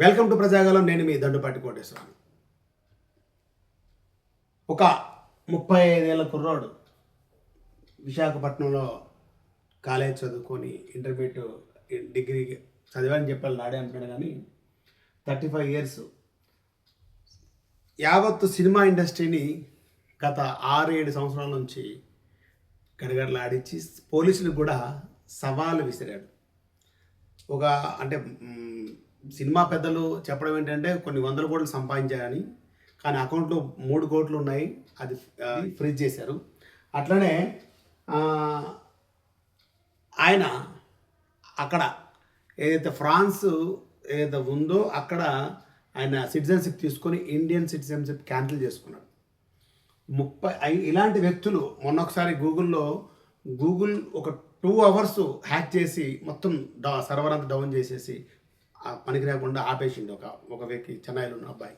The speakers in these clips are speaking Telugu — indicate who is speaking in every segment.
Speaker 1: Welcome to Prajagalam. నేను మీ దండుపాటి కోటేశ్వరరావు. ఒక ముప్పై ఐదేళ్ళ కుర్రాడు విశాఖపట్నంలో కాలేజ్ చదువుకొని ఇంటర్మీడియట్ డిగ్రీ చదివాని చెప్పాలి నాడే అంటాడు కానీ థర్టీ ఫైవ్ ఇయర్స్. యావత్తు సినిమా ఇండస్ట్రీని గత ఆరు ఏడు సంవత్సరాల నుంచి గడగడలాడించి పోలీసులకు కూడా సవాలు విసిరాడు. ఒక అంటే సినిమా పెద్దలు చెప్పడం ఏంటంటే కొన్ని వందల కోట్లు సంపాదించారని కానీ అకౌంట్లో మూడు కోట్లు ఉన్నాయి అది ఫ్రీజ్ చేశారు. అట్లనే ఆయన అక్కడ ఏదైతే ఫ్రాన్స్ ఏదైతే ఉందో అక్కడ ఆయన సిటిజన్షిప్ తీసుకొని ఇండియన్ సిటిజన్షిప్ క్యాన్సిల్ చేసుకున్నాడు. ముప్పై ఇలాంటి వ్యక్తులు మొన్న ఒకసారి గూగుల్లో గూగుల్ ఒక టూ అవర్స్ హ్యాక్ చేసి మొత్తం డా సర్వర్ అంతా డౌన్ చేసేసి పనికి రాకుండా ఆపేసిండు ఒక ఒక వ్యక్తి చెన్నైలో ఉన్న అబ్బాయి.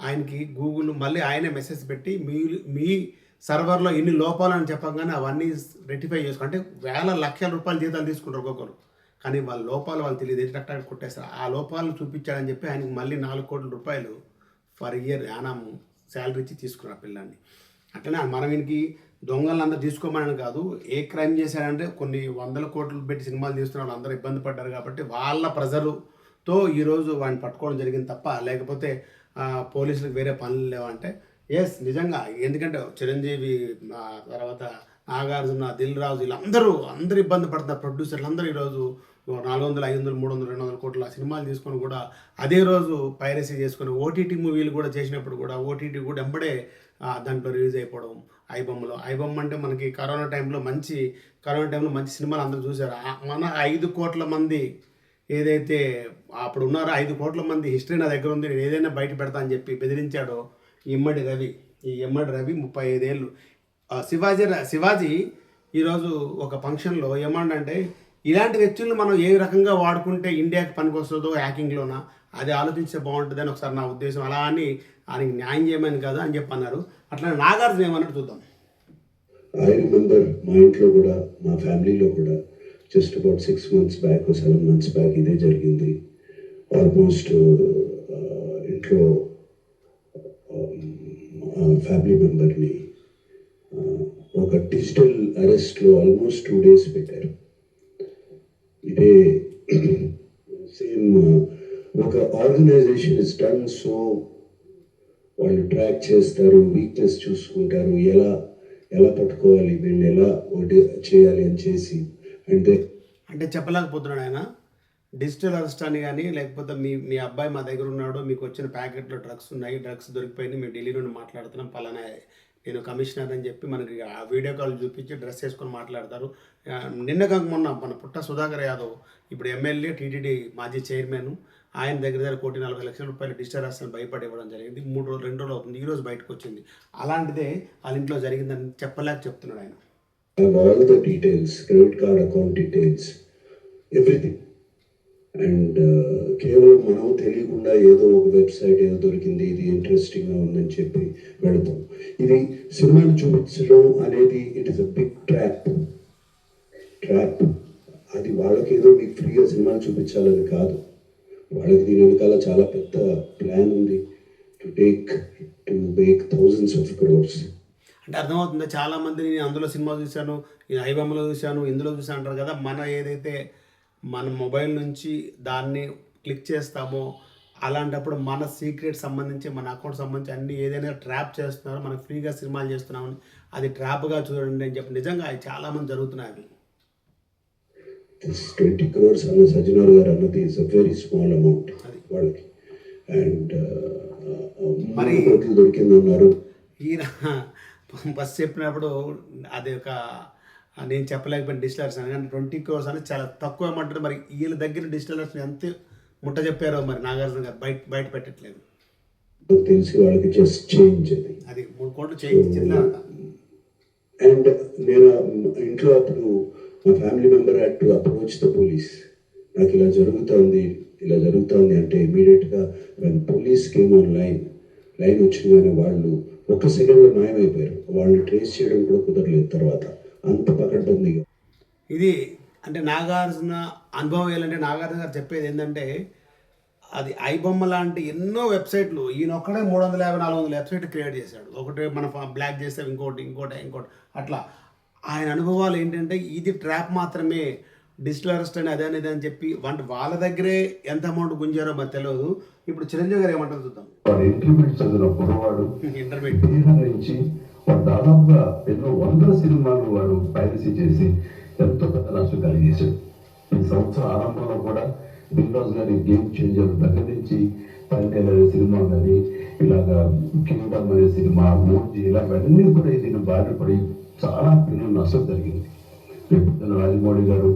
Speaker 1: ఆయనకి గూగుల్ మళ్ళీ ఆయనే మెసేజ్ పెట్టి మీ మీ సర్వర్లో ఇన్ని లోపాలని చెప్పగానే అవన్నీ రెక్టిఫై చేసుకో అంటే వేల లక్షల రూపాయలు జీతాలు తీసుకుంటారు ఒక్కొక్కరు. కానీ వాళ్ళ లోపాలు వాళ్ళు తెలియదు. ఎట్లా కొట్టేస్తారు? ఆ లోపాలను చూపించాడని చెప్పి ఆయనకి మళ్ళీ నాలుగు కోట్ల రూపాయలు ఫర్ ఇయర్ యానం శాలరీ ఇచ్చి తీసుకున్నారు పిల్లాన్ని. అట్లనే మనం ఈయనకి దొంగలను అందరూ తీసుకోమని కాదు ఏ క్రైమ్ చేశాడంటే కొన్ని వందల కోట్లు పెట్టి సినిమాలు తీస్తున్న వాళ్ళు అందరూ ఇబ్బంది పడ్డారు కాబట్టి వాళ్ళ ప్రజలతో ఈరోజు వాడిని పట్టుకోవడం జరిగింది తప్ప లేకపోతే పోలీసులకు వేరే పనులు లేవంటే ఎస్ నిజంగా. ఎందుకంటే చిరంజీవి తర్వాత నాగార్జున దిల్ రాజు వీళ్ళందరూ అందరూ ఇబ్బంది పడుతున్నారు ప్రొడ్యూసర్లు అందరూ ఈరోజు నాలుగు వందలు ఐదు వందలు మూడు వందలు రెండు వందల కోట్ల సినిమాలు తీసుకొని కూడా అదే రోజు పైరసీ చేసుకొని ఓటీటీ మూవీలు కూడా చేసినప్పుడు కూడా ఓటీటీ కూడా ఎంబడే దాంట్లో రిలీజ్ అయిపోవడం ఐబొమ్మలో. ఐబొమ్మ అంటే మనకి కరోనా టైంలో మంచి కరోనా టైంలో మంచి సినిమాలు అందరూ చూశారు. మన ఐదు కోట్ల మంది ఏదైతే అప్పుడు ఉన్నారో ఐదు కోట్ల మంది హిస్టరీ నా దగ్గర ఉంది నేను ఏదైనా బయట పెడతా అని చెప్పి బెదిరించాడో ఇమ్మడి రవి. ఈ ఇమ్మడి రవి ముప్పై ఐదేళ్ళు. శివాజీ శివాజీ ఈరోజు ఒక ఫంక్షన్లో ఏమంటే ఇలాంటి వ్యక్తులను మనం ఏ రకంగా వాడుకుంటే ఇండియాకి పనికొస్తుందో హ్యాకింగ్లోన అది ఆలోచించే బాగుంటుందని ఒకసారి నా ఉద్దేశం. అలా అని ఆయనకి న్యాయం చేయమని కాదు అని చెప్పి అన్నారు అట్లా నాగార్జున ఏమన్నట్టు చూద్దాం.
Speaker 2: ఐ రిమెంబర్ మా ఇంట్లో కూడా మా ఫ్యామిలీలో కూడా just about six months back seven months back ఇదే జరిగింది. ఆల్మోస్ట్ uh, ఇంట్లో um, ఫ్యామిలీ మెంబర్ని అరెస్ట్లో ఆల్మోస్ట్ టూ డేస్ పెట్టారు. ఇదే సేమ్ ఒక ఆర్గనైజేషన్ ఇస్ డన్ సో వాళ్ళు ట్రాక్ చేస్తారు వీక్నెస్ చూసుకుంటారు ఎలా ఎలా పట్టుకోవాలి వీళ్ళు ఎలా చేయాలి అని చేసి అంటే
Speaker 1: అంటే చెప్పలేకపోతున్నాడు ఆయన. డిజిటల్ అరెస్ట్ అని కానీ లేకపోతే మీ మీ అబ్బాయి మా దగ్గర ఉన్నాడు మీకు వచ్చిన ప్యాకెట్లో డ్రగ్స్ ఉన్నాయి డ్రగ్స్ దొరికిపోయింది మేము ఢిల్లీ నుండి మాట్లాడుతున్నాం పలానా నేను కమిషనర్ అని చెప్పి మనకి ఆ వీడియో కాల్ చూపించి డ్రెస్ వేసుకొని మాట్లాడతారు. నిన్న కాక మొన్న మన పుట్ట సుధాకర్ యాదవ్ ఇప్పుడు ఎమ్మెల్యే టీటీడీ మాజీ చైర్మన్ ఆయన దగ్గర దగ్గర కోటి నలభై లక్షల రూపాయలు డిజిటల్ అరెస్ట్ భయపడి ఇవ్వడం జరిగింది. మూడు రోజులు రెండు రోజులు అవుతుంది. ఈ రోజు బయటకు వచ్చింది. అలాంటిదే వాళ్ళ ఇంట్లో జరిగిందని చెప్పలేక చెప్తున్నాడు ఆయన.
Speaker 2: Details credit card account details everything and కేవలం మనం తెలియకుండా ఏదో ఒక వెబ్సైట్ ఏదో దొరికింది ఇది ఇంట్రెస్టింగ్గా ఉందని చెప్పి వెళతాం. ఇది సినిమాను చూపించడం అనేది it is a big trap trap అది వాళ్ళకి ఏదో మీకు ఫ్రీగా సినిమాలు చూపించాలని కాదు. వాళ్ళకి దీని వెనకాల చాలా పెద్ద ప్లాన్ ఉంది. To take to make thousands of crores
Speaker 1: అంటే అర్థమవుతుంది చాలా మంది నేను అందులో సినిమా చూశాను నేను ఐబొమ్మలో చూశాను ఇందులో చూశాను అంటారు కదా మన ఏదైతే మన మొబైల్ నుంచి దాన్ని క్లిక్ చేస్తామో అలాంటప్పుడు మన సీక్రెట్ సంబంధించి మన అకౌంట్ సంబంధించి అన్ని ఏదైనా ట్రాప్ చేస్తున్నారో మనం ఫ్రీగా సినిమాలు చేస్తున్నామని అది ట్రాప్గా చూడండి అని చెప్పి నిజంగా అవి చాలామంది జరుగుతున్నాయి అవి.
Speaker 2: ట్వంటీ క్రోర్స్ అన్న సజ్జనార్ గారు అన్నది is a very small amount
Speaker 1: అది.
Speaker 2: వాళ్ళకి. అండ్
Speaker 1: మరి-
Speaker 2: మరి కోట్లు దొరికిందన్నారు.
Speaker 1: ఈయన బస్ చెప్పినప్పుడు అది ఒక నేను చెప్పలేకపోయిన డిజిటల్స్ అని. కానీ ట్వంటీ క్రోర్స్ అని చాలా తక్కువ ఏమంటారు మరి వీళ్ళ దగ్గర డిజిటల్స్ ఎంత ముట్ట చెప్పారో మరి నాగార్జున గారు బయట బయట పెట్టట్లేదు.
Speaker 2: నాకు తెలిసి వాళ్ళకి జస్ట్ చేంజ్ అది.
Speaker 1: అది మూడు కోట్లు చేయించింది అంట.
Speaker 2: అండ్ నేను ఇంట్లో అప్పుడు మా family member had to approach the police నాకు ఇలా జరుగుతోంది ఇలా జరుగుతోంది అంటే ఇమీడియట్గా when police came on line line వచ్చిందని వాళ్ళు ఒక సెకండ్లో మాయమైపోయారు వాళ్ళని ట్రేస్ చేయడం కూడా కుదరలేదు తర్వాత.
Speaker 1: ఇది అంటే నాగార్జున అనుభవం ఏంటంటే నాగార్జున గారు చెప్పేది ఏంటంటే అది ఐబొమ్మ లాంటి ఎన్నో వెబ్సైట్లు ఈయన ఒక్కడే మూడు వందల యాభై నాలుగు వందల వెబ్సైట్ క్రియేట్ చేశాడు. ఒకటి మన బ్లాక్ చేస్తే ఇంకోటి ఇంకోటి ఇంకోటి అట్లా. ఆయన అనుభవాలు ఏంటంటే ఇది ట్రాప్ మాత్రమే డిజిటల్ అరెస్ట్ అని అదే అనేది అని చెప్పి వంట వాళ్ళ దగ్గరే ఎంత అమౌంట్ గుంజారో మాకు తెలియదు ఇప్పుడు చిరంజీవి గారు ఏమంటారు చూద్దాం.
Speaker 2: ఇంటర్మీడియట్. చదివిన దాదాపుగా ఎన్నో వందల సినిమాలు వారు పైరసీ చేసి ఎంతో పెద్ద నష్టం కలిగేశారు ఈ సంవత్సరం ఆరంభంలో కూడా దిల్రాజు గారి గేమ్ చేంజర్ దగ్గర నుంచి పంటేల్ అనే సినిమా కానీ ఇలాగా కింగ్డమ్ అనే సినిమా మోజీ ఇలాగన్నీ కూడా దీన్ని బారిన పడి చాలా పెను నష్టం జరిగింది. రేపు పొద్దున్న రాజమౌళి గారు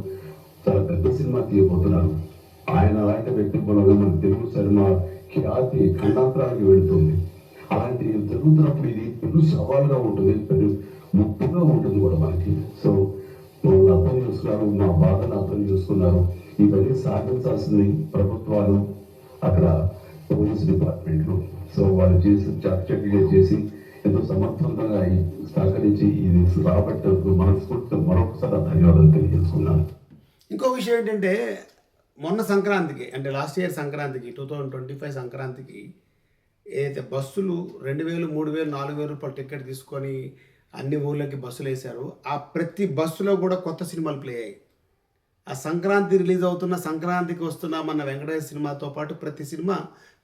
Speaker 2: చాలా పెద్ద సినిమా తీయబోతున్నారు. ఆయన అలాంటి వ్యక్తి మూలంగా మన తెలుగు సినిమా ఖ్యాతి ఖండాంతరానికి వెళుతుంది. అలాంటి జరుగుతున్నప్పుడు ఇది పెను సవాల్గా ఉంటుంది పెను ముప్పుగా ఉంటుంది కూడా మనకి. సో మమ్మల్ని అర్థం చేసుకున్నారు మా బాధను అర్థం చేసుకున్నారు. ఇవన్నీ సాధించాల్సింది ప్రభుత్వాలు అక్కడ పోలీస్ డిపార్ట్మెంట్లు. సో వాళ్ళు చేసి చక్కగా చేసి ఎంతో సమర్థవంతంగా సహకరించి ఇది రాబట్టినందుకు మనస్ఫూర్తిగా మరొకసారి ధన్యవాదాలు తెలియజేసుకున్నాను
Speaker 1: ఇంకో విషయం ఏంటంటే మొన్న సంక్రాంతికి అంటే లాస్ట్ ఇయర్ సంక్రాంతికి టూ థౌజండ్ ట్వంటీ ఫైవ్ సంక్రాంతికి ఏదైతే బస్సులు రెండు వేలు మూడు వేలు నాలుగు వేలు రూపాయలు టికెట్ తీసుకొని అన్ని ఊర్లకి బస్సులు వేశారు. ఆ ప్రతి బస్సులో కూడా కొత్త సినిమాలు ప్లే అయ్యాయి. ఆ సంక్రాంతి రిలీజ్ అవుతున్న సంక్రాంతికి వస్తున్న మన వెంకటేశ్వర సినిమాతో పాటు ప్రతి సినిమా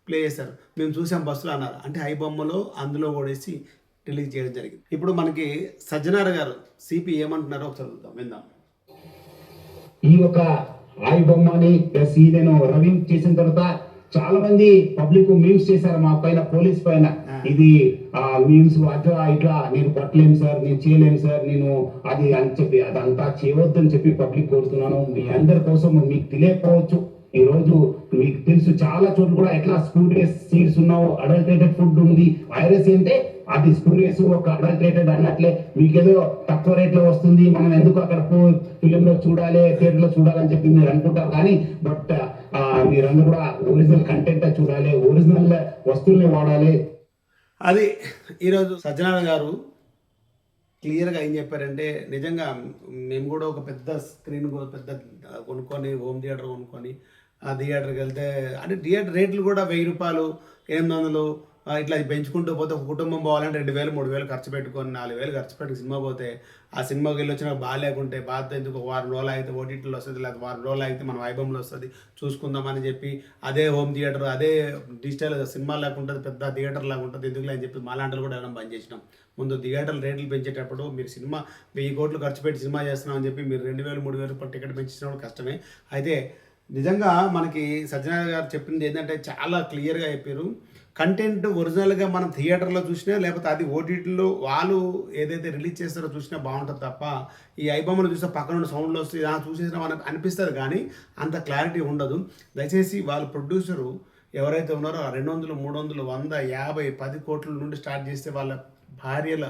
Speaker 1: ప్లే చేశారు. మేము చూసాం బస్సులో అన్నారు. అంటే ఐ బొమ్మలో అందులో కూడేసి రిలీజ్ చేయడం జరిగింది. ఇప్పుడు మనకి సజ్జనార్ గారు సిపి ఏమంటున్నారో ఒకసారి చూద్దాం విందాం.
Speaker 3: ఈ ఒక ఆయి బొమ్మని ప్లస్ చేసిన తర్వాత చాలా మంది పబ్లిక్ మీమ్స్ చేశారు మా పైన పోలీస్ పైన. ఇది ఆ మీమ్స్ అట్లా ఇట్లా నేను కొట్టలేను సార్ నేను చేయలేను సార్ నేను అది అని చెప్పి అదంతా చేయవద్దని చెప్పి పబ్లిక్ కోరుతున్నాను. మీ అందరి కోసం మీకు తెలియకపోవచ్చు. ఈ రోజు మీకు తెలుసు చాలా చోట్ల కూడా ఎట్లా స్పూరియస్ సీడ్స్ ఉన్నావు అడల్టరేటెడ్ ఫుడ్ ఉంది. వైరస్ అంటే అది స్పూరియస్ ఒక అడల్టరేటెడ్ అన్నట్లే మీకేదో తక్కువ రేట్లో వస్తుంది మనం ఎందుకు అక్కడ ఫిలిం లో చూడాలి థియేటర్లో చూడాలని చెప్పి మీరు అనుకుంటారు కానీ బట్ మీరందరూ కూడా ఒరిజినల్ కంటెంట్ చూడాలి ఒరిజినల్ వస్తువుల్ని వాడాలి.
Speaker 1: అది ఈరోజు సజ్జనారాయణ గారు క్లియర్గా ఏం చెప్పారంటే నిజంగా మేము కూడా ఒక పెద్ద స్క్రీన్ పెద్ద కొనుక్కొని హోమ్ థియేటర్ కొనుక్కొని ఆ థియేటర్కి వెళ్తే అంటే థియేటర్ రేట్లు కూడా వెయ్యి రూపాయలు ఎనిమిది వందలు ఇట్లా ఇట్లా పెంచుకుంటూ పోతే ఒక కుటుంబం పోవాలంటే రెండు వేలు మూడు వేలు ఖర్చు పెట్టుకొని నాలుగు వేలు ఖర్చు పెట్టి సినిమా పోతే ఆ సినిమాకి వెళ్ళి వచ్చిన బాగా లేకుంటే బాధ ఎందుకు వారం రోజులు అయితే ఓటీటీలో వస్తుంది లేదా వారం రోజులు అయితే మన వైభవంలో వస్తుంది చూసుకుందామని చెప్పి అదే హోమ్ థియేటర్ అదే డిజిటల్ సినిమా లాగా ఉంటుంది పెద్ద థియేటర్ లాగా ఉంటుంది ఎందుకు అని చెప్పి మాలాంటలు కూడా వెళ్ళడం బంద్ చేసినాం. ముందు థియేటర్ రేట్లు పెంచేటప్పుడు మీరు సినిమా వెయ్యి కోట్లు ఖర్చు పెట్టి సినిమా చేస్తున్నాం అని చెప్పి మీరు రెండు వేలు మూడు వేలు టికెట్ పెంచినప్పుడు కష్టమే. అయితే నిజంగా మనకి సత్యనారాయణ గారు చెప్పింది ఏంటంటే చాలా క్లియర్గా చెప్పారు. కంటెంట్ ఒరిజినల్గా మనం థియేటర్లో చూసినా లేకపోతే అది ఓటీటీలో వాళ్ళు ఏదైతే రిలీజ్ చేస్తారో చూసినా బాగుంటుంది తప్ప ఈ ఐబొమ్మను చూస్తే పక్కన సౌండ్లో సౌండ్లు వస్తే ఆ చూసేసినా మనకు అనిపిస్తుంది కానీ అంత క్లారిటీ ఉండదు. దయచేసి వాళ్ళ ప్రొడ్యూసరు ఎవరైతే ఉన్నారో ఆ రెండు వందలు మూడు వందలు వంద యాభై పది కోట్ల నుండి స్టార్ట్ చేస్తే వాళ్ళ భార్యల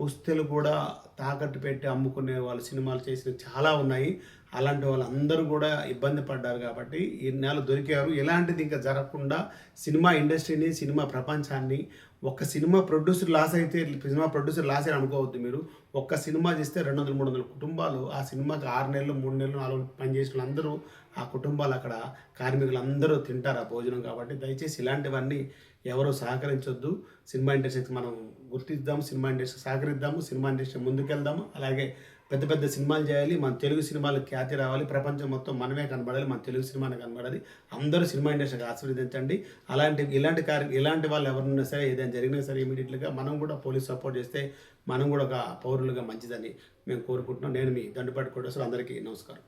Speaker 1: పుస్తలు కూడా తాకట్టు పెట్టి అమ్ముకునే వాళ్ళు సినిమాలు చేసిన చాలా ఉన్నాయి. అలాంటి వాళ్ళందరూ కూడా ఇబ్బంది పడ్డారు కాబట్టి ఈ దొరికారు. ఎలాంటిది ఇంకా జరగకుండా సినిమా ఇండస్ట్రీని సినిమా ప్రపంచాన్ని ఒక సినిమా ప్రొడ్యూసర్ లాస్ అయితే సినిమా ప్రొడ్యూసర్ లాస్ అని అనుకోవద్దు మీరు. ఒక్క సినిమా చేస్తే రెండు వందల మూడు వందల కుటుంబాలు ఆ సినిమాకి ఆరు నెలలు మూడు నెలలు నాలుగు పనిచేసిన అందరూ ఆ కుటుంబాలు అక్కడ కార్మికులు అందరూ తింటారు ఆ భోజనం కాబట్టి దయచేసి ఇలాంటివన్నీ ఎవరు సహకరించొద్దు. సినిమా ఇండస్ట్రీకి మనం గుర్తిద్దాము సినిమా ఇండస్ట్రీ సహకరిద్దాము సినిమా ఇండస్ట్రీ ముందుకెళ్దాము. అలాగే పెద్ద పెద్ద సినిమాలు చేయాలి మన తెలుగు సినిమాలకు ఖ్యాతి రావాలి ప్రపంచం మొత్తం మనమే కనబడాలి మన తెలుగు సినిమానే కనబడాలి అందరూ సినిమా ఇండస్ట్రీకి ఆశీర్వదించండి. అలాంటి ఇలాంటి కార్య ఇలాంటి వాళ్ళు ఎవరున్నా సరే ఏదైనా జరిగినా సరే ఇమీడియట్గా మనం కూడా పోలీస్ సపోర్ట్ చేస్తే మనం కూడా ఒక పౌరులుగా మంచిదని మేము కోరుకుంటున్నాం. నేను మీ దండుపాటి కోటేశ్వర అందరికీ నమస్కారం.